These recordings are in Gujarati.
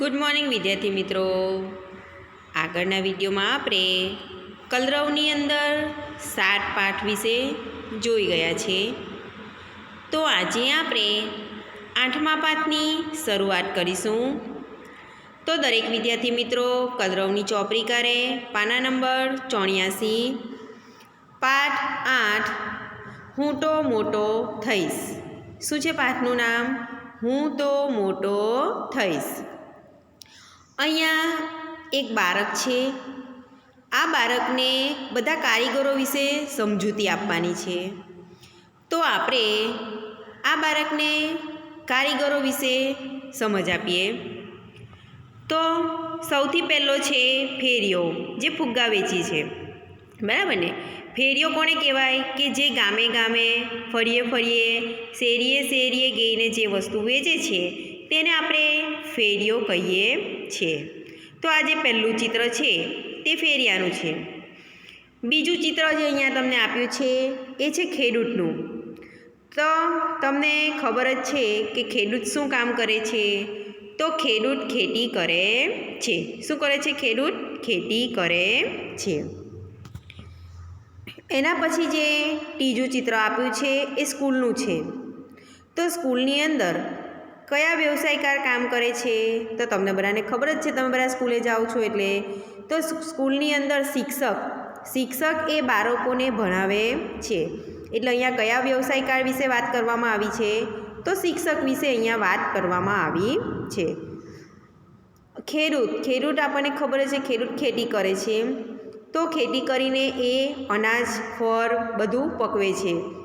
ગુડ મોર્નિંગ વિદ્યાર્થી મિત્રો. આગળના વિડીયોમાં આપણે કલરવની અંદર સાત પાઠ વિશે જોઈ ગયા છે. તો આજે આપણે આઠમા પાઠની શરૂઆત કરીશું. તો દરેક વિદ્યાર્થી મિત્રો, કલરવની ચોપડી કરે પાના નંબર ચોર્યાસી, પાઠ આઠ, હું તો મોટો થઈશ. શું છે પાઠનું નામ? હું તો મોટો થઈશ. અહીંયા એક બાળક છે. આ બાળકને બધા કારીગરો વિશે સમજૂતી આપવાની છે. તો આપણે આ બાળકને કારીગરો વિશે સમજ આપીએ. તો સૌથી પહેલો છે ફેરિયો જે ફુગ્ગા વેચી છે. બરાબર ને? ફેરિયો કોને કહેવાય? કે જે ગામે ગામે ફરીએ ફરીએ, શેરીએ શેરીએ ગઈને જે વસ્તુ વેચે છે તેને આપણે ફેરિયો કહીએ છીએ. તો આ જે પહેલું ચિત્ર છે તે ફેરિયાનું છે. બીજું ચિત્ર જે અહીંયા તમને આપ્યું છે એ છે ખેડૂતનું. તો તમને ખબર જ છે કે ખેડૂત શું કામ કરે છે? તો ખેડૂત ખેતી કરે છે. શું કરે છે ખેડૂત? ખેતી કરે છે. એના પછી જે ત્રીજું ચિત્ર આપ્યું છે એ સ્કૂલનું છે. તો સ્કૂલની અંદર કયા વ્યવસાયકાર કામ કરે છે? તો તમને બધાને ખબર જ છે, તમે બધા સ્કૂલે જાઓ છો એટલે. તો સ્કૂલની અંદર શિક્ષક શિક્ષક એ બાળકોને ભણાવે છે. એટલે અહીંયા કયા વ્યવસાયકાર વિશે વાત કરવામાં આવી છે? તો શિક્ષક વિશે અહીંયા વાત કરવામાં આવી છે. ખેડૂત ખેડૂત આપણને ખબર છે, ખેડૂત ખેતી કરે છે. તો ખેતી કરીને એ અનાજ ફળ બધું પકવે છે.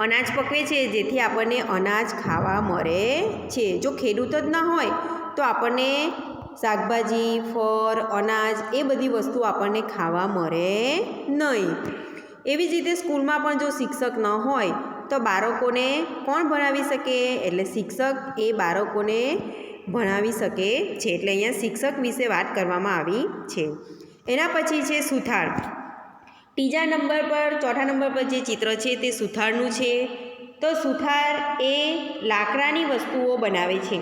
અનાજ પકવે છે, જેથી આપણને અનાજ ખાવા મળે છે. જો ખેડૂત જ ન હોય, તો આપણને શાકભાજી, ફળ, અનાજ એ બધી વસ્તુ આપણને ખાવા મળે નહીં. એવી જ રીતે સ્કૂલમાં પણ જો શિક્ષક ન હોય, તો બાળકોને કોણ ભણાવી શકે? એટલે શિક્ષક એ બાળકોને ભણાવી શકે છે. એટલે અહીંયા શિક્ષક વિશે વાત કરવામાં આવી છે. એના પછી છે સુથાર. ત્રીજા નંબર પર, ચોથા નંબર પર જે ચિત્ર છે તે સુથારનું છે. તો સુથાર એ લાકડાની વસ્તુઓ બનાવે છે.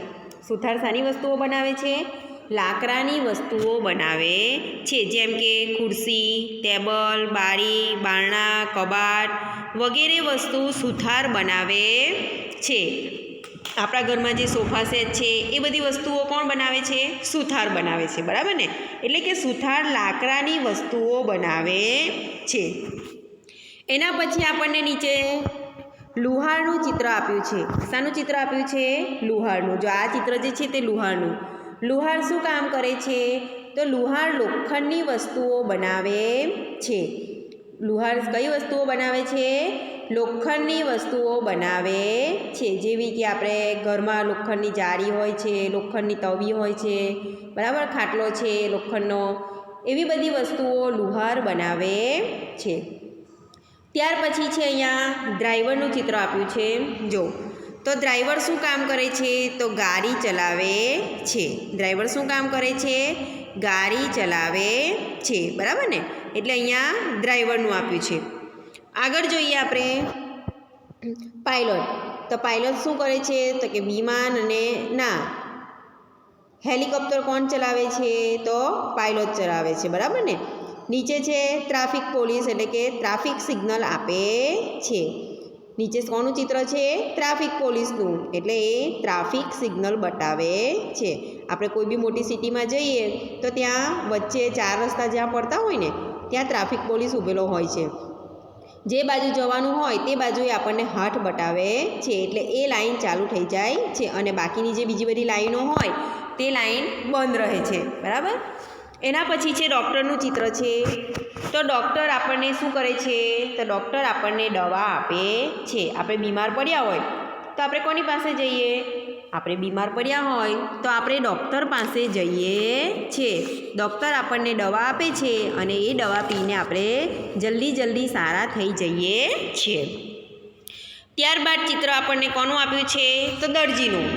સુથાર શાની વસ્તુઓ બનાવે છે? લાકડાની વસ્તુઓ બનાવે છે. જેમ કે ખુરશી, ટેબલ, બારી, બારણા, કબાટ વગેરે વસ્તુ સુથાર બનાવે છે. આપણા ઘરમાં જે સોફા સેટ છે, એ બધી વસ્તુઓ કોણ બનાવે છે? સુથાર બનાવે છે, બરાબર ને? એટલે કે સુથાર લાકડાની વસ્તુઓ બનાવે છે. એના પછી આપણને નીચે લુહારનું ચિત્ર આપ્યું છે. શાનું ચિત્ર આપ્યું છે? લુહારનું. જો આ ચિત્ર જે છે તે લુહારનું. લુહાર શું કામ કરે છે? તો લુહાર લોખંડની વસ્તુઓ બનાવે છે. લુહાર કઈ વસ્તુઓ બનાવે છે? લોખંડની વસ્તુઓ બનાવે છે. જેવી કે આપણે ઘરમાં લોખંડની જાળી હોય છે, લોખંડની તવી હોય છે, બરાબર ખાટલો છે, લોખંડનો, એવી બધી વસ્તુઓ લુહાર બનાવે છે. ત્યાર પછી છે અહીંયા ડ્રાઈવરનું ચિત્ર આપ્યું છે. જો, તો ડ્રાઈવર શું કામ કરે છે? તો ગાડી ચલાવે છે. ડ્રાઈવર શું કામ કરે છે? ગાડી ચલાવે છે. બરાબર ને? એટલે અહીંયા ડ્રાઈવરનું આપ્યું છે. આગળ જોઈએ આપણે. પાયલોટ. તો પાયલોટ શું કરે છે? તો કે વિમાન અને ના. હેલિકોપ્ટર કોણ ચલાવે છે? તો પાયલોટ ચલાવે છે. બરાબર ને? નીચે છે ટ્રાફિક પોલીસ, એટલે કે ટ્રાફિક સિગ્નલ આપે છે. નીચે કોનું ચિત્ર છે? ટ્રાફિક પોલીસનું. એટલે એ ટ્રાફિક સિગ્નલ બતાવે છે. આપણે કોઈ બી મોટી સિટીમાં જઈએ, તો ત્યાં વચ્ચે ચાર રસ્તા જ્યાં પડતા હોય ને, ત્યાં ટ્રાફિક પોલીસ ઊભેલો હોય છે. જે બાજુ જવાનું હોય તે બાજુએ આપણને હાથ બતાવે છે. એટલે એ લાઈન ચાલુ થઈ જાય છે અને બાકીની જે બીજી બધી લાઈનો હોય તે લાઈન બંધ રહે છે. બરાબર? એના પછી છે ડૉક્ટરનું ચિત્ર છે. તો ડૉક્ટર આપણને શું કરે છે? તો ડૉક્ટર આપણને દવા આપે છે. આપણે બીમાર પડ્યા હોય તો આપણે કોની પાસે જઈએ? આપણે બીમાર પડ્યા હોય તો આપણે ડૉક્ટર પાસે જઈએ છીએ. ડૉક્ટર આપણને દવા આપે છે અને એ દવા પીને આપણે જલ્દી જલ્દી સારા થઈ જઈએ છીએ. ત્યારબાદ ચિત્ર આપણને કોનું આપ્યું છે? તો દરજીનું.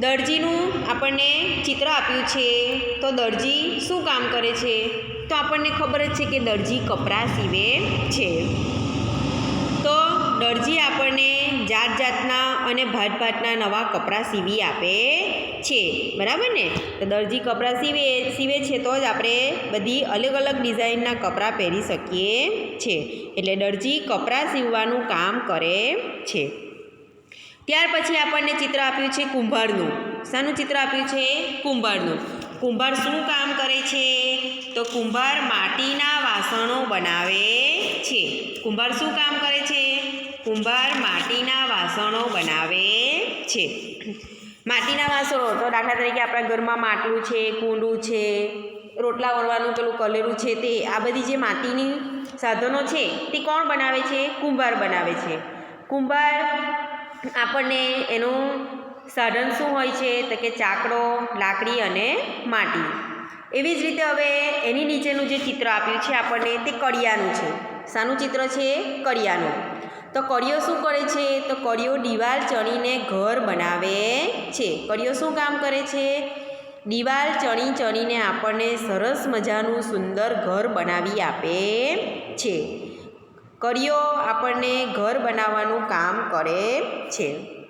દરજીનું આપણને ચિત્ર આપ્યું છે. તો દરજી શું કામ કરે છે? તો આપણને ખબર જ છે કે દરજી કપડાં સીવે છે. તો દરજી આપણને જાત જાતના અને ભાત ભાતના નવા કપડાં સીવી આપે છે. બરાબર ને? તો દરજી કપડાં સીવે સીવે છે તો જ આપણે બધી અલગ અલગ ડિઝાઇનના કપડાં પહેરી શકીએ છે. એટલે દરજી કપડાં સીવવાનું કામ કરે છે. ત્યાર પછી આપણને ચિત્ર આપ્યું છે કુંભારનું. શાનું ચિત્ર આપ્યું છે કુંભારનું. કુંભાર શું કામ કરે છે? તો કુંભાર માટીના વાસણો બનાવે છે. કુંભાર શું કામ કરે છે? કુંભાર માટીના વાસણો બનાવે છે. માટીના વાસણો, તો દાખલા તરીકે આપણા ઘરમાં માટલું છે, કુંડું છે, રોટલા વળવાનું પેલું કલેરું છે, તે આ બધી જે માટીની સાધનો છે, તે કોણ બનાવે છે? કુંભાર બનાવે છે. કુંભાર આપણને એનું સાધન શું હોય છે? તો કે ચાકડો, લાકડી અને માટી. એવી જ રીતે હવે એની નીચેનું જે ચિત્ર આપ્યું છે આપણને તે કડિયાનું છે. શાનું ચિત્ર છે કડિયાનું. તો કડિયો શું કરે છે? તો કડિયો દિવાલ ચણીને ઘર બનાવે છે. કડિયો શું કામ કરે છે? દિવાલ ચણી ચણીને આપણને સરસ મજાનું સુંદર ઘર બનાવી આપે છે. કડિયો આપણને ઘર બનાવવાનું કામ કરે છે.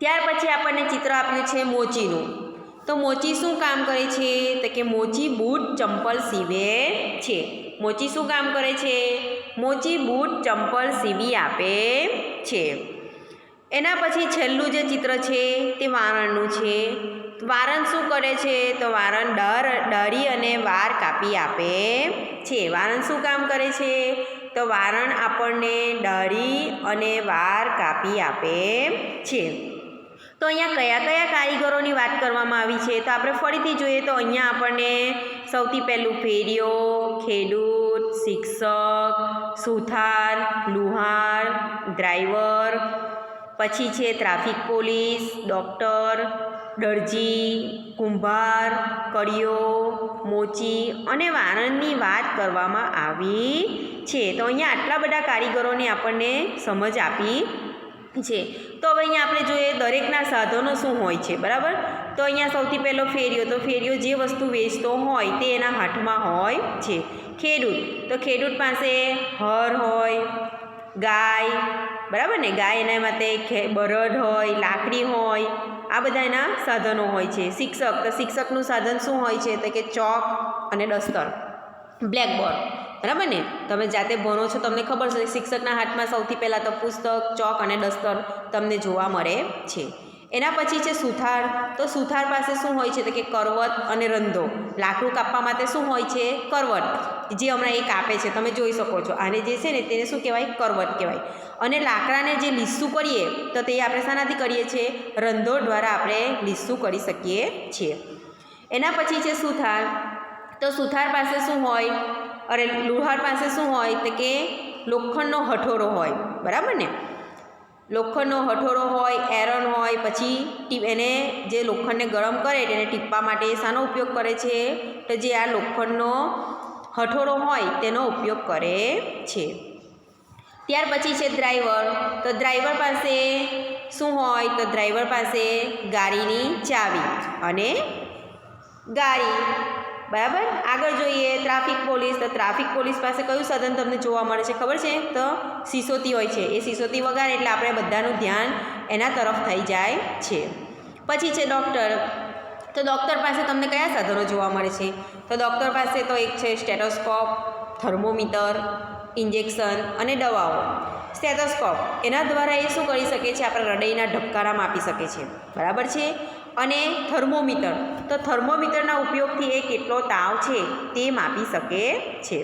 ત્યાર પછી આપણને ચિત્ર આપ્યું છે મોચીનું. તો મોચી શું કામ કરે છે? તો કે મોચી બૂટ ચંપલ સીવે છે. મોચી શું કામ કરે છે? મોચી બૂટ ચંપલ સીવી આપે છે. એના પછી છેલ્લું જે ચિત્ર છે તે વારણનું છે. વારણ શું કરે છે? તો વારણ દર ડરી અને વાર કાપી આપે છે. વારણ શું કામ કરે છે? તો વારણ આપણને ડરી અને વાર કાપી આપે છે. તો અહીંયા કયા કયા કારીગરોની વાત કરવામાં આવી છે? તો આપણે ફરીથી જોઈએ તો અહીંયા આપણને સૌથી પહેલું ફેરિયો ખેડૂત, શિક્ષક, સુથાર, લુહાર, ડ્રાઈવર, પછી છે ટ્રાફિક પોલીસ, ડૉક્ટર, દરજી, કુંભાર, કડીઓ, મોચી અને વાણંદની વાત કરવામાં આવી છે. તો અહીંયા આટલા બધા કારીગરોને આપણને સમજ આપી છે. તો હવે અહીંયા આપણે જોઈએ દરેકના સાધનો શું હોય છે, બરાબર? તો અહીંયા સૌથી પહેલો ફેરિયો તો ફેરિયો જે વસ્તુ વેચતો હોય તે એના હાથમાં હોય છે. ખેડૂત, તો ખેડૂત પાસે હર હોય, ગાય, બરાબર ને? ગાય એના માટે બળદ હોય, લાકડી હોય, આ બધા એના સાધનો હોય છે. શિક્ષક, તો શિક્ષકનું સાધન શું હોય છે? તો કે ચોક અને ડસ્તર, બ્લેકબોર્ડ. બરાબર ને? તમે જાતે ભણો છો, તમને ખબર છે, શિક્ષકના હાથમાં સૌથી પહેલાં તો પુસ્તક, ચોક અને દસ્તર તમને જોવા મળે છે. એના પછી છે સુથાર. તો સુથાર પાસે શું હોય છે? તો કે કરવત અને રંધો. લાકડું કાપવા માટે શું હોય છે? કરવટ જે હમણાં એ કાપે છે, તમે જોઈ શકો છો. આને જે છે ને, તેને શું કહેવાય? કરવટ કહેવાય. અને લાકડાને જે લીસ્સું કરીએ, તો તે આપણે શાનાથી કરીએ છીએ? રંધો દ્વારા આપણે લીસ્સું કરી શકીએ છીએ. એના પછી છે સુથાર. તો સુથાર પાસે શું હોય? અરે લુહાર પાસે શું હોય તો કે લોખંડનો હઠોરો હોય, બરાબર ને? લોખંડનો હઠોરો હોય, એરન હોય, પછી એને જે લોખંડને ગરમ કરે તેને ટીપવા માટે શાનો ઉપયોગ કરે છે? તો જે આ લોખંડનો હઠોરો હોય તેનો ઉપયોગ કરે છે. ત્યાર પછી છે ડ્રાઈવર. તો ડ્રાઈવર પાસે શું હોય? તો ડ્રાઈવર પાસે ગાડીની ચાવી અને ગાડી. બરાબર? આગળ જોઈએ, ટ્રાફિક પોલીસ. તો ટ્રાફિક પોલીસ પાસે કયું સાધન તમને જોવા મળે છે? ખબર છે? તો સિસોતી હોય છે. એ સિસોતી વગાડે એટલે આપણે બધાનું ધ્યાન એના તરફ થઈ જાય છે. પછી છે ડૉક્ટર. તો ડૉક્ટર પાસે તમને કયા સાધનો જોવા મળે છે? તો ડૉક્ટર પાસે તો એક છે સ્ટેટોસ્કોપ, થર્મોમીટર, ઇન્જેક્શન અને દવાઓ. સ્ટેથોસ્કોપ એના દ્વારા એ શું કરી શકે છે? આપણા હૃદયના ધબકારા માપી શકે છે. બરાબર છે? અને થર્મોમીટર. તો થર્મોમીટરના ઉપયોગથી એ કેટલો તાવ છે તે માપી શકે છે.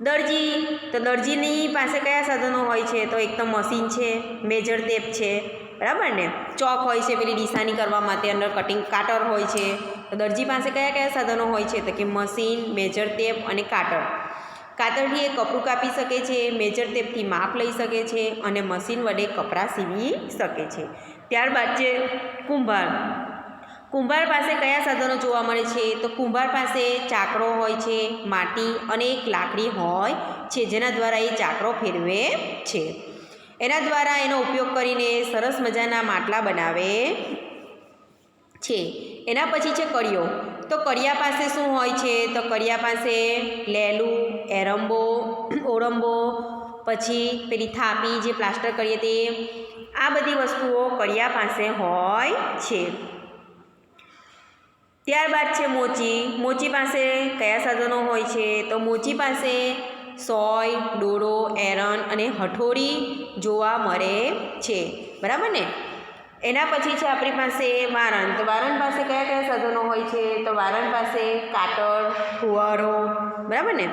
દરજી, તો દરજીની પાસે કયા સાધનો હોય છે? તો એક તો મશીન છે, મેજર ટેપ છે, બરાબર ને? ચોક હોય છે, પેલી નિશાની કરવા માટે અંદર કટિંગ કાટર હોય છે. તો દરજી પાસે કયા કયા સાધનો હોય છે? તો કે મશીન, મેજર ટેપ અને કાટર. કાતરથી એ કપડું કાપી શકે છે, મેજર ટેપથી માપ લઈ શકે છે અને મશીન વડે કપડાં સીવી શકે છે. ત્યારબાદ છે કુંભાર. કુંભાર પાસે કયા સાધનો જોવા મળે છે? તો કુંભાર પાસે ચાકરો હોય છે, માટી અને એક લાકડી હોય છે, જેના દ્વારા એ ચાકરો ફેરવે છે. એના દ્વારા એનો ઉપયોગ કરીને સરસ મજાના માટલા બનાવે છે. એના પછી છે કડિયો. તો કડિયા પાસે શું હોય છે? તો કડિયા પાસે લેલું, એરંબો ઓળંબો પછી પેલી થાપી જે પ્લાસ્ટર કરીએ તે આ બધી વસ્તુઓ કડિયા પાસે હોય છે. ત્યારબાદ છે મોચી. મોચી પાસે કયા સાધનો હોય છે? તો મોચી પાસે સોય ડોરો એરન અને હઠોડી જોવા મળે છે. બરાબર ને? એના પછી છે આપણી પાસે વારણ તો વારણ પાસે કયા કયા સાધનો હોય છે? તો વારણ પાસે કાતર, ફુવારો. બરાબર ને?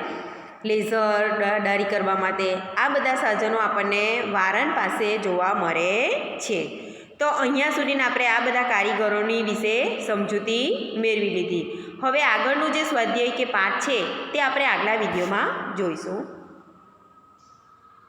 લેઝર ડારી કરવા માટે આ બધા સાધનો આપણને વારણ પાસે જોવા મળે છે. તો અહીંયા સુધીને આપણે આ બધા કારીગરોની વિશે સમજૂતી મેળવી લીધી. હવે આગળનું જે સ્વાધ્યાય કે પાઠ છે તે આપણે આગલા વિડીયોમાં જોઈશું.